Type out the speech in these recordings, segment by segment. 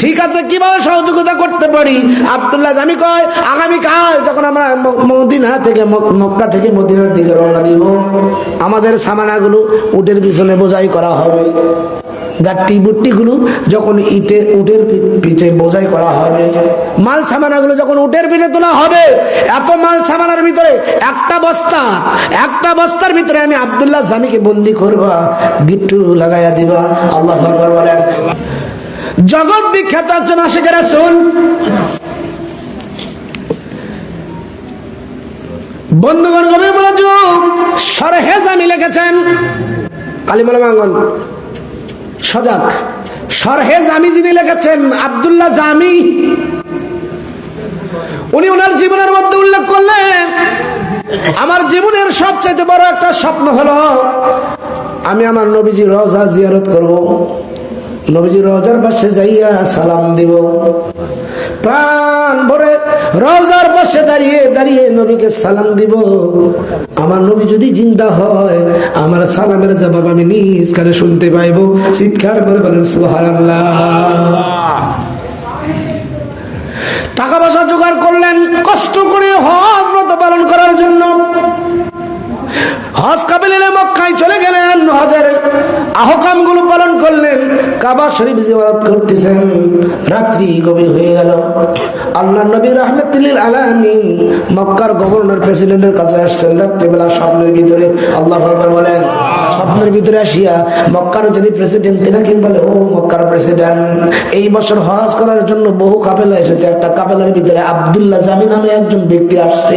ঠিক আছে, কীভাবে সহযোগিতা করতে পারি? আব্দুল্লাহ জামি কয়, আগামীকাল যখন আমরা মদিনা থেকে মক- মক্কা থেকে মদিনার দিকে রওনা দিব, আমাদের সামানাগুলো উটের পিছনে বোঝাই করা হবে। গাট্টি বুট্টিগুলো যখন ইটে, উটের পিঠে বোঝাই করা হবে। মাল সামানাগুলো যখন উটের পিঠে তোলা হবে, এত মাল সামানার ভিতরে একটা বস্তা, একটা বস্তার ভিতরে আমি আব্দুল্লাহ জামিকে বন্দি করবা, গিট্টু লাগাইয়া দিবা। আল্লাহ বলেন। জগৎ বিখ্যাত একজন আশেখের রাসূল। বন্ধুগণ, গভীর মনোযোগ সরহে জামি লিখেছেন কালিমালা মাঙ্গন সজাগ সরহে জামি যিনি লিখেছেন আব্দুল্লাহ জামি। উনি ওনার জীবনের মধ্যে উল্লেখ করলেন, আমার জীবনের সবচেয়ে বড় একটা স্বপ্ন হলো, আমি আমার নবীজি রওজা জিয়ারত করব। নবীজি রওজার পাশে যাইয়া সালাম দিব। প্রাণ ভরে রওজার পাশে দাঁড়িয়ে দাঁড়িয়ে নবীকে সালাম দিব। আমার নবী যদি জিন্দা হয়, আমার সালামের জবাব আমি নিজ কানে শুনতে পাইব। চিৎকার করে বলেন, সুবহানাল্লাহ। টাকা পয়সা জোগাড় করলেন, কষ্ট করে হজ পালন করার জন্য। হজ কাবিলে মক্কায় চলে গেলেন, হজের আহকামগুলো পালন করলেন, কাবা শরীফ জিয়ারত করতেছেন। রাত্রি গভীর হয়ে গেল। আল্লাহ নবী রহমতুল্লিল আলামিন মক্কার গভর্নর প্রেসিডেন্টের কাছে আসছেন। রাত্রিবেলা স্বপ্নের ভিতরে আল্লাহ বলেন, স্বপ্নের ভিতরে আসিয়া মক্কার যিনি প্রেসিডেন্ট, তিনাকে বলে, ও মক্কার প্রেসিডেন্ট, এই বছর হজ করার জন্য বহু কাপেলা এসেছে। একটা কাপেলার ভিতরে আব্দুল্লাহ জামি নামে একজন ব্যক্তি আসছে।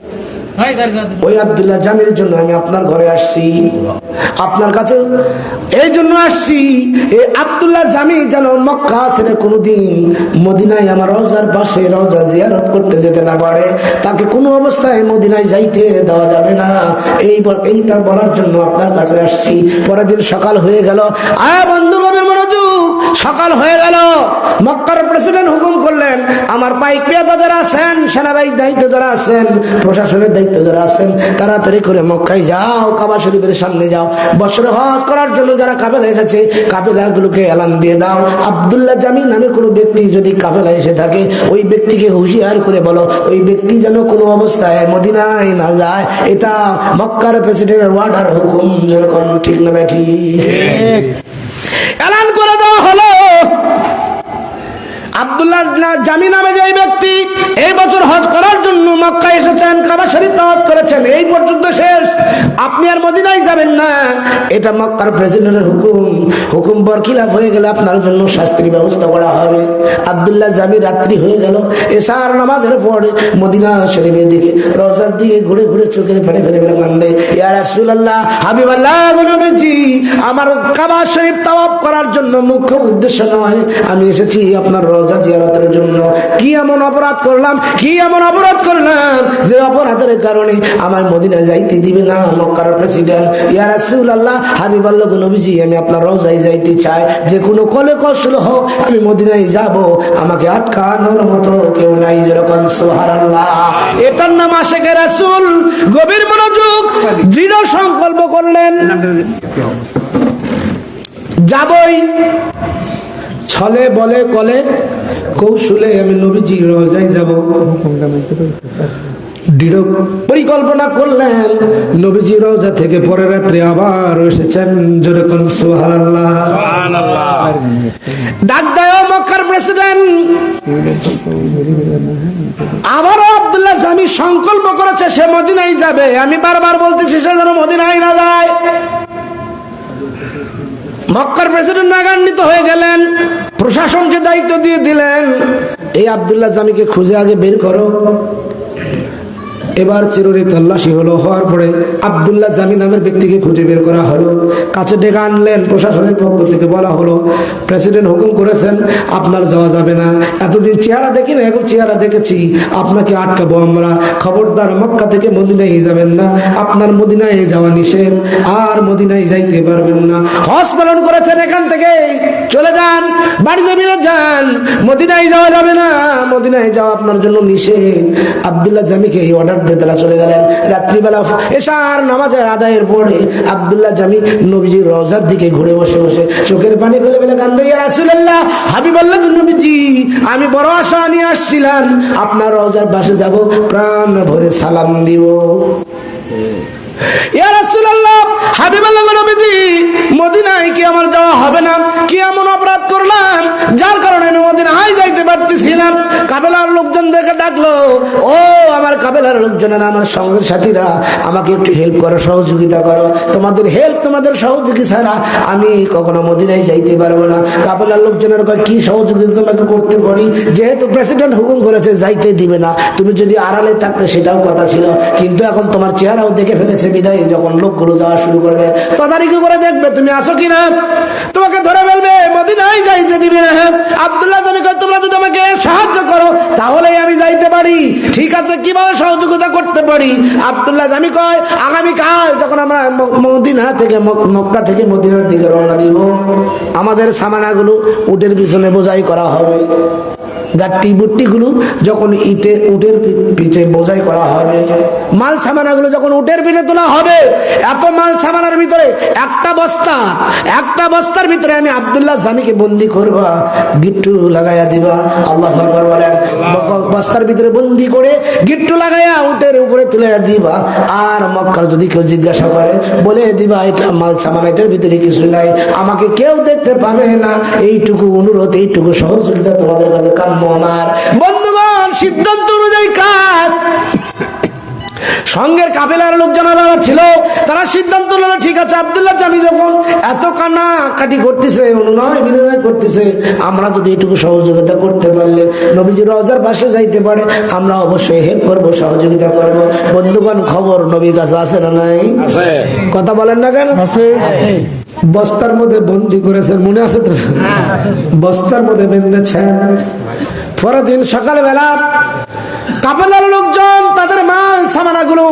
ওই আব্দুল্লাহ জামির জন্য আমি আপনার ঘরে আসছি। আপনার কাছে এই জন্য আসছি এই আব্দুল্লাহ জামি যেন মক্কা ছেড়ে কোনোদিন। মদিনায় আমার রওজার পাশে রওজা জিয়ারত করতে যেতে না পারে। তাকে কোনো অবস্থায় মদিনায় যাইতে দেওয়া যাবে না। এই এইটা বলার জন্য আপনার কাছে আসছি। পরের দিন সকাল হয়ে গেল। আয় বন্ধু গভীর মনোযোগ, সকাল হয়ে গেল। মক্কার প্রেসিডেন্ট হুকুম করলেন, আমার পাইক পেয়াদা যারা আছেন, সেনাবাহিনীর দায়িত্ব যারা আছেন, প্রশাসনের দায়িত্ব যারা আছেন তাড়াতাড়ি করে মক্কায় যাও কাবা শরীফের সামনে যাও। বছরে হজ করার জন্য যারা কাবেলা এসেছে কাবেলাগুলোকে এলান দিয়ে দাও। আব্দুল্লাহ জামি নামে কোনো ব্যক্তি যদি কাবেলা এসে থাকে ওই ব্যক্তিকে হুঁশিয়ার করে বলো ওই ব্যক্তি যেন কোনো অবস্থায় মদিনায় না যায়। এটা মক্কার প্রেসিডেন্টের ওয়ার্ডার হুকুম যেরকম ঠিক না ব্যাঠি এলান আব্দুল্লাহ জামি নামে যে ব্যক্তি এই বছর হজ করার জন্য মক্কা এসেছেন, কাবা শরীফ তাওয়াত করেছেন, এই পর্যন্ত শেষ। আপনি আর মদিনায় যাবেন না। এটা মক্কার প্রেসিডেন্টের হুকুম। হুকুম বরখিলাফ হয়ে গেলে? আপনার জন্য শাস্তির ব্যবস্থা করা হবে। আব্দুল্লাহ জামি রাত্রি হয়ে গেল। এশার নামাজের পর মদিনা শরীফের দিকে রওজার দিকে ঘুরে ঘুরে চোখের ফেলে ফেলে ফেলে ইয়া রাসূলুল্লাহ, হাবিবাল্লাহ গো নবীজি, আমার কাবা শরীফ তাওয়াফ করার জন্য মুখ্য উদ্দেশ্য নয়। আমি এসেছি আপনার জিয়ারতের জন্য। কি এমন অপরাধ করলাম? কি এমন অপরাধ করলাম? যে অপরাধের কারণে আমার মদিনায় যাইতে দিবে না, মক্কার প্রেসিডেন্ট। ইয়া রাসূলুল্লাহ, হাবিবাল্লাহ গো নবীজি, আমি আপনার রওজায় যাইতে চাই যে কোনো কলে কৌশল হোক, আমি মদিনায় যাব, আমাকে আটকানোর মতো কেউ নাই যেরকম সুবহানাল্লাহ। এটার নাম আশেকে রাসূল, গভীর মনোযোগ, দৃঢ় সংকল্প করলেন। যাবই, ছলে বলে কলে, কৌশলে আমি নবীজি রোজাই যাব। দৃঢ় পরিকল্পনা করলেন। নবীজি রোজা থেকে পরের রাত্রে আবার এসেছেন। যেরকম সুবহানাল্লাহ। ডাক দেয় মক্কার প্রেসিডেন্ট। আবারও আব্দুল্লাহ জামি সংকল্প করেছে সে মদিনায় যাবে। আমি বারবার বলতেছি সে যেন মদিনায় না যায়। মক্কার প্রেসিডেন্ট নাগান্বিত হয়ে গেলেন। প্রশাসনকে দায়িত্ব দিয়ে দিলেন। এই আব্দুল্লাহ জামিকে খুঁজে আগে বের করো। এবার চিরুরি তল্লাশি হলো, হওয়ার পরে আব্দুল্লাহ জামি নামের ব্যক্তিকে খুঁজে বের করা হলো। কাছে ডেকে আনলেন, প্রশাসনের পক্ষ থেকে বলা হলো, প্রেসিডেন্ট হুকুম করেছেন, আপনার যাওয়া যাবে না। এতদিন চেহারা দেখি না, এখন চেহারা দেখেছি। আপনাকে আটকাবো আমরা। খবরদার মক্কা থেকে মদিনায় যাবেন না। আপনার মদিনায় যাওয়া নিষেধ। আর মদিনায় যাইতে পারবেন না। হজ পালন করেছেন এখান থেকে। চলে যান, বাড়িতে ফিরে যান। মদিনায় যাওয়া যাবে না। মদিনায় যাওয়া আপনার জন্য নিষেধ। আব্দুল্লাহ জামিকে এই অর্ডার দিয়ে তারা চলে গেলেন। রাত্রিবেলা এসার নামাজের আদায়ের পরে আবদুল্লাহ জামি নবীজির রওজার দিকে ঘুরে বসে বসে চোখের পানি ফেলে ফেলে কান্দে রাসূলুল্লাহ, হাবিবাল্লাহ নবীজি, আমি বড় আশা নিয়ে আসছিলাম। আপনার রওজার পাশে যাব, প্রাণ ভরে সালাম দিব। আমার যাওয়া হবে না? কি এমন অপরাধ করলাম? যার কারণে আমি যাইতে পারতেছি না কাবেলার লোকজনদেরকে ডাকলো ও আমার কাবেলার লোকজনেরা, আমার সঙ্গের সাথীরা, আমাকে একটু হেল্প করো, সহযোগিতা করো। তোমাদের হেল্প তোমাদের সহযোগী ছাড়া আমি কখনো মদিনায় যাইতে পারব না। কাবেলার লোকজনের কি সহযোগিতা তোমাকে করতে পারি? যেহেতু প্রেসিডেন্ট হুকুম করেছে, যাইতে দিবে না। তুমি যদি আড়ালে থাকতে, সেটাও কথা ছিল। কিন্তু এখন তোমার চেহারাও দেখে ফেলেছে বিদায়, যখন লোকগুলো যাওয়া শুরু করবে। তদারকি করে দেখবে, তুমি আসো কিনা? তোমাকে ধরে ফেলবে, মদিনায় যাইতে দিবে না। আব্দুল্লাহ তোমরা যদি আমাকে সাহায্য করো, তাহলেই আমি যাইতে পারি। ঠিক আছে কীভাবে সহযোগিতা করতে পারি? আব্দুল্লাহ জামি কয়, আগামীকাল যখন আমরা মদিনা থেকে মক- মক্কা থেকে মদিনার দিকে রওনা দিব, আমাদের সামানাগুলো উটের পিছনে বোঝাই করা হবে। গাট্টি বুট্টিগুলো যখন ইটে, উটের পিঠে বোঝাই করা হবে, মাল সামানাগুলো যখন উটের পিঠে তোলা হবে, এত মাল সামানার ভিতরে একটা বস্তা, একটা বস্তার ভিতরে আমি আবদুল্লাহ স্বামীকে বন্দি করবা, গিট্টু লাগাইয়া দিবা, আল্লাহ বলেন। বস্তার ভিতরে বন্দি করে গিট্টু লাগাইয়া উটের উপরে তুলে দিবা। আর মক্কার যদি কেউ জিজ্ঞাসা করে, বলে দিবা, এটা মাল সামান, এটার ভিতরে কিছু নাই। আমাকে কেউ দেখতে পাবে না। এইটুকু অনুরোধ, এইটুকু সহযোগিতা তোমাদের কাছে কাম্য আমার। বন্ধুগণ সিদ্ধান্ত অনুযায়ী কাজ। সঙ্গের কাবিলার লোকজন যারা ছিল তারা সিদ্ধান্ত নিল ঠিক আছে আব্দুল্লাহ জামি যখন এত কান্না কাটি করতেছে অনুনয় বিনয় করতেছে আমরা যদি এটুকু সহযোগিতা করতে পারলে নবীজি রজার পাশে যাইতে পারে আমরা অবশ্যই হেল্প করব সহযোগিতা করব। বন্ধুগণ খবর নবীর কাছে আছে না নাই? কথা বলেন না কেন? বস্তার মধ্যে বন্দি করেছেন মনে আছে তো? বস্তার মধ্যে বেঁধেছেন। পরের দিন সকালবেলা কাপেলার লোকজন তাদের মাল সামানাগুলো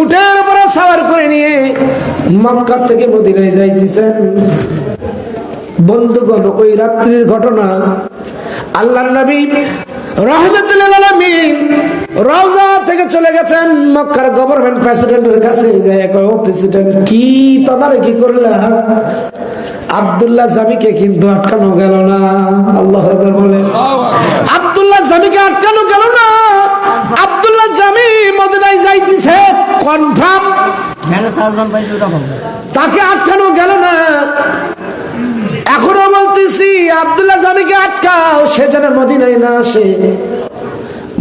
উঠের উপরে সাবার করে নিয়ে মক্কা থেকে মদিনায় যাইতেছেন। বন্ধুগণ, ওই রাত্রির ঘটনা আল্লাহর নবী রহমতুল্লাহ রওজা থেকে চলে গেছেন মক্কার গভর্নমেন্ট প্রেসিডেন্টের কাছে। যে প্রেসিডেন্ট কি তদারকি করলা? আব্দুল্লাহ জামিকে কিন্তু আটকানো গেল না। আল্লাহ বলে আব্দুল্লাহ জামিকে আটকানো গেল না। আব্দুল্লাহ জামি মদিনায় যাইতেছে। কনফার্ম। তাকে আটকানো গেল না। এখনও বলতেছি আব্দুল্লাহ জামিকে আটকাও সে যেন মদিনায় না আসে।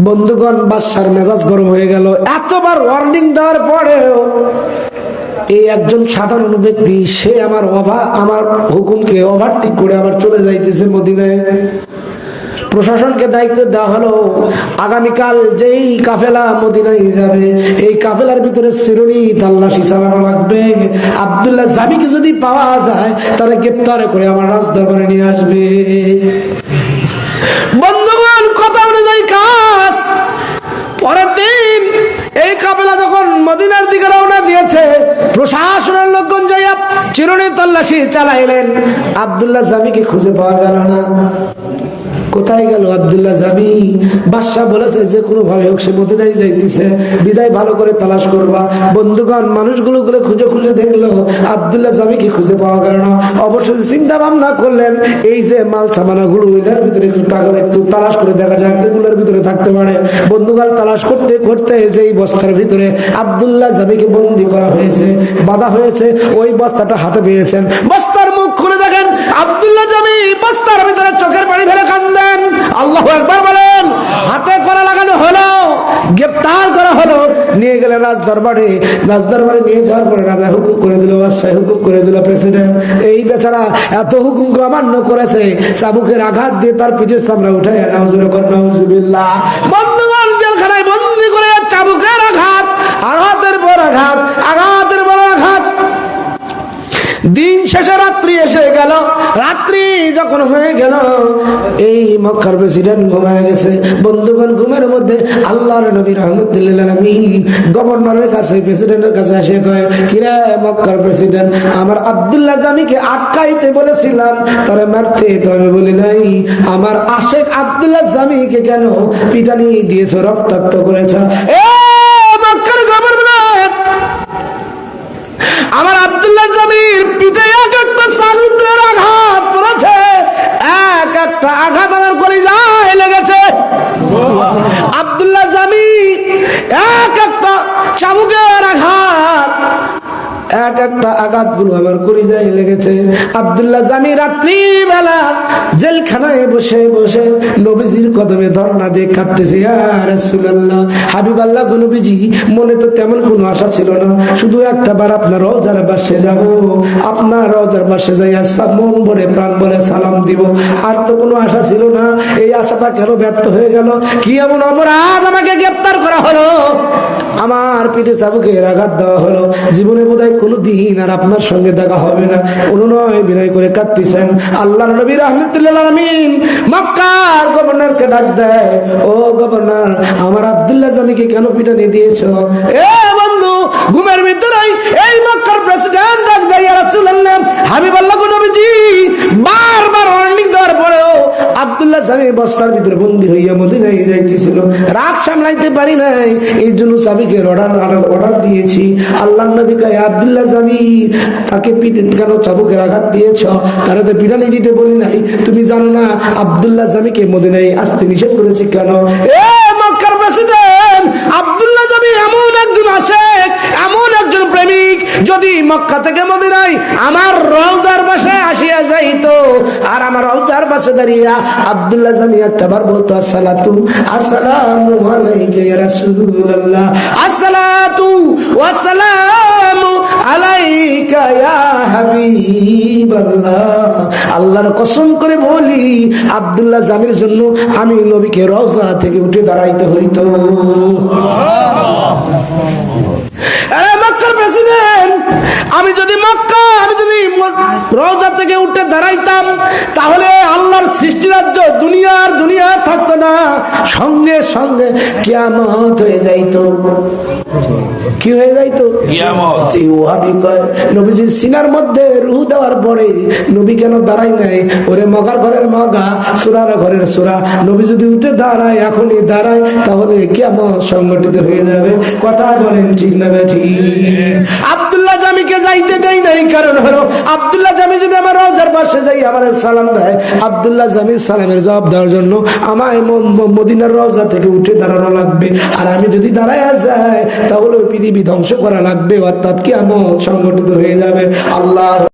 বন্ধুগণ বাদশার মেজাজ গরম হয়ে গেল। এতবার ওয়ার্নিং দেওয়ার পরেও এই একজন সাধারণ ব্যক্তি, সে আমার অভা, আমার হুকুমকে ওভারটেক করে আবার চলে যাইতেছে মদিনায়। প্রশাসনকে দায়িত্ব দেওয়া হলো, আগামীকাল যেই কাফেলা মদিনায় যাবে, এই কাফেলার ভিতরে শিরোনি তাল্লাশি চালানো লাগবে। আবদুল্লাহ জামিকে যদি পাওয়া যায় তারা গ্রেপ্তার করে আমার রাজদরবারে নিয়ে আসবে। বন্ধুগণ, কথা অনুযায়ী কাজ। পরের দিন এই কাবেলা যখন মদিনার দিকে রওনা দিয়েছে, প্রশাসনের লোকজন যাইয়া চিরুনি তল্লাশি চালাইলেন। আবদুল্লাহ জামিকে খুঁজে পাওয়া গেল না। কোথায় গেল আব্দুল্লাহ জামি বাদশাহ বলেছে যে কোনো ভাবে হোক, সে মদিনায় যাইতেছে। বিদায় ভালো করে তালাশ করবা। বন্ধুগণ মানুষগুলো গুলো খুঁজে খুঁজে দেখল, আব্দুল্লাহ জামিকে খুঁজে পাওয়া গেল না। অবশ্যই চিন্তা ভাবনা করলেন, এই যে মাল, সামানা গুলো এটার ভিতরে একটু টাকা একটু তালাশ করে দেখা যাক, এগুলোর ভিতরে থাকতে পারে। বন্ধুগাল তালাশ করতে করতে যে এই বস্তার ভিতরে আব্দুল্লাহ জামিকে বন্দি করা হয়েছে, বাধা হয়েছে। ওই বস্তাটা হাতে পেয়েছেন। বস্তার মুখ খুলে দেখেন, আবদুল্লাহ জামি বস্তার ভিতরে চোখের পানি ফেলে কান্দেন আল্লাহ একবার বলেন, হাতে করা লাগানো হলো, গ্রেপ্তার করা হলো, নিয়ে গেলেন রাজ দরবারে রাজ দরবারে নিয়ে যাওয়ার পরে রাজা হুকুম করে দিল বাদশাহ হুকুম করে দিল প্রেসিডেন্ট। এই বেচারা এত হুকুম অমান্য করেছে, চাবুকের আঘাত দিয়ে তার পিঠের সামনে উঠে নাউজুবিল্লাহ বন্ধুগণ জেলখানায় বন্দি করে চাবুকের আঘাত, আঘাতের পর আঘাত, আঘাতের পর আঘাত। দিন শেষে রাত্রি এসে গেল। রাত্রি যখন হয়ে গেল, এই মক্কার প্রেসিডেন্ট ঘুমায় গেছে। বন্ধুগণ, ঘুমের মধ্যে আল্লাহর নবী রহমতুল্লাহ গভর্নরের কাছে প্রেসিডেন্টের কাছে এসে কয় কিরে মক্কার প্রেসিডেন্ট আমার আব্দুল্লাহ জামিকে আটকাইতে বলেছিলাম। তারা মারতে তো আমি বলি নাই। আমার আশেক আব্দুল্লাহ জামিকে কেন পিটানি দিয়েছ, রক্তাক্ত করেছ? এ মক্কার গভর্নর আমার আব্দুল্লাহ জামির পিঠে এক একটা সালুটের আঘাত পড়েছে। এক একটা আঘাত আমার করে যায় লেগেছে। আব্দুল্লাহ জামি এক একটা আঘাত এক একটা আঘাতগুলো আমার কলিজায় লেগেছে। আব্দুল্লাহ জামি রাত্রি বেলা জেলখানায় বসে বসে নবীজির কদমে ধর্ণা দিয়ে কাঁদতেছে মনে তো তেমন কোনো আশা ছিল না। শুধু একটা বার আপনার রওজার বাসে যাব। আপনার রওজার বাসে যাই আসা মন ভরে, প্রাণ ভরে সালাম দিব। আর তো কোনো আশা ছিল না। এই আশাটা কেন ব্যর্থ হয়ে গেল? কি এমন অপরাধ আমাকে গ্রেপ্তার করা হলো? আমার পিঠে চাবুকে আঘাত দেওয়া হলো। জীবনে বোধহয় কোনো দিন আর আপনার সঙ্গে দেখা হবে না। অনুনয় বিনয় করে কাঁদতেছেন। আল্লাহ নবী রহমতুল্লাহ আমিন মক্কার গভর্নরকে ডাক দেয়, ও গভর্নর, আমার আবদুল্লাহ জামিকে কেন পিটানি দিয়েছ? এ বন্ধু, ঘুমের ভিতরেই এই মক্কার প্রেসিডেন্ট ডাক দেয় রাসূলুল্লাহ হাবিব আল্লাহ নবীজি, বারবার পরেও আব্দুল্লাহ স্বামী বস্তার ভিতরে বন্দী হইয়া মদিনায় যাইতেছিল। রাগ সামলাইতে পারি নাই। এই জন্য অর্ডার অর্ডার দিয়েছি। আল্লাহ নবী আব্দুল্লাহ তাকে কেন আঘাত দিয়েছ? তারা তো পিটানি দিতে বলি নাই। তুমি জানো না, আব্দুল্লাহ স্বামীকে মদিনায় আসতে নিষেধ করেছে কেন? এ মক্কার প্রেসিডেন্ট, আব্দুল্লাহ এমন একজন আশেক এমন একজন প্রেমিক যদি মক্কা থেকে মদিনায় আমার রওজার বাসায় আসিয়া যাইতো, আর আমার রওজার বাসে দাঁড়িয়া আব্দুল্লাহ জামি একটা বার বলতো, আসসালাতু, আসসালামু আলাইকা ইয়া রাসূলুল্লাহ, আসসালাতু ওয়াসসালামু আল্লাহর কসম করে বলি, আব্দুল্লাহ জামির জন্য আমি নবীকে রওজা থেকে উঠে দাঁড়াইতে হইত। আমি যদি মক্কা, আমি যদি রওজা থেকে উঠে দাঁড়াইতাম দুনিয়ার দুনিয়া থাকতো না। সঙ্গে সঙ্গে কিয়ামত হয়ে যাইতো। কি হয়ে যাইতো? ওহাবি কয় নবীজির সিনার মধ্যে রুহ দেওয়ার পরে নবী কেন দাঁড়াই নাই? ওরে মগার ঘরের মগা সুরার ঘরের সুরা। নবী যদি উঠে দাঁড়ায় এখনই দাঁড়ায় তাহলে সংগঠিত হয়ে যাবে। কথা বলেন ঠিক না ঠিক আব্দুল্লাহ জামিকে যাইতে দেই নাই কারণ হলো আব্দুল্লাহ জামি যদি আমার রোজার পাশে যাই আমার সালাম দেয়। আব্দুল্লাহ জামির সালামের জবাব দেওয়ার জন্য ম- মদিনার রওজা থেকে উঠে দাঁড়ানো লাগবে। আর আমি যদি দাঁড়ায় যাই, তাহলে পৃথিবী ধ্বংস করা লাগবে, অর্থাৎ কি আমার সংগঠিত হয়ে যাবে। আল্লাহ